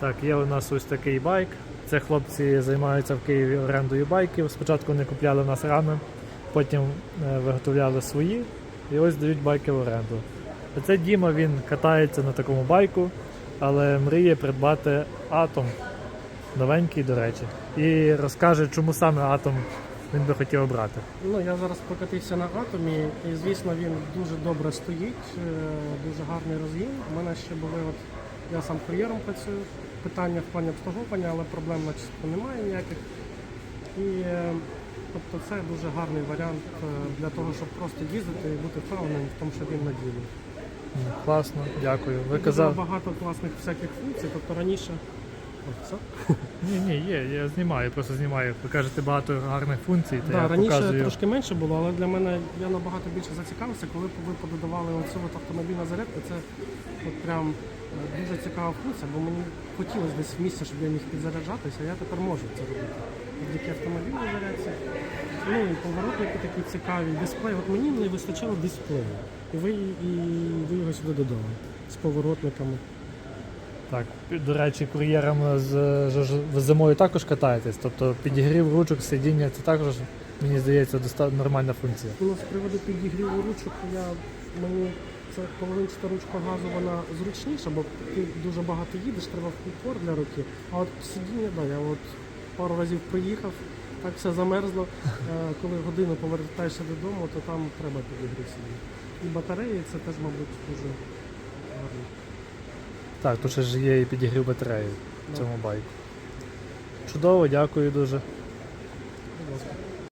Так, є у нас ось такий байк. Це хлопці займаються в Києві орендою байків. Спочатку вони купляли у нас рами, потім е, виготовляли свої і ось дають байки в оренду. А це Діма, він катається на такому байку, але мріє придбати атом. Новенький, до речі. І розкаже, чому саме атом він би хотів обрати. Ну, я зараз прокатився на атомі, і звісно він дуже добре стоїть, е, дуже гарний розгін. У мене ще були, от я сам кур'єром працюю, питання в плані обслуговування, але проблем начебто немає ніяких. І е, тобто це дуже гарний варіант е, для того, щоб просто їздити і бути впевненим в тому, що він. Ну, Класно, дякую. Ви Дуже багато класних всяких функцій, тобто раніше. Все? Ні, ні, є, я знімаю, просто знімаю. Ви кажете багато гарних функцій, то Да, я раніше показую. трошки менше було, але для мене я набагато більше зацікавився, коли ви пододавали оцю от автомобільну зарядку. Це от прям е, дуже цікава функція, бо мені хотілося десь в місці, щоб я міг підзаряджатися, а я тепер можу це робити. Завдяки автомобільній зарядці. Ну і поворотники такі цікаві. Дисплей. От мені не вистачало дисплею. І ви, і ви його сюди додали з поворотниками. Так, до речі, кур'єром з, зимою також катаєтесь. Тобто підігрів ручок, сидіння це також, мені здається, достатньо нормальна функція. Ну, з приводу підігріву ручок, я мені це половинчата ручка газу, вона зручніша, бо ти дуже багато їдеш, треба комфорт для руки. А от сидіння, да, я от пару разів приїхав, так все замерзло. Е, Коли годину повертаєшся додому, то там треба підігрів сидіння. І батареї це теж, мабуть, дуже гарно. Так, тут ще ж є і підігрів батареї в цьому байку. Чудово, дякую дуже.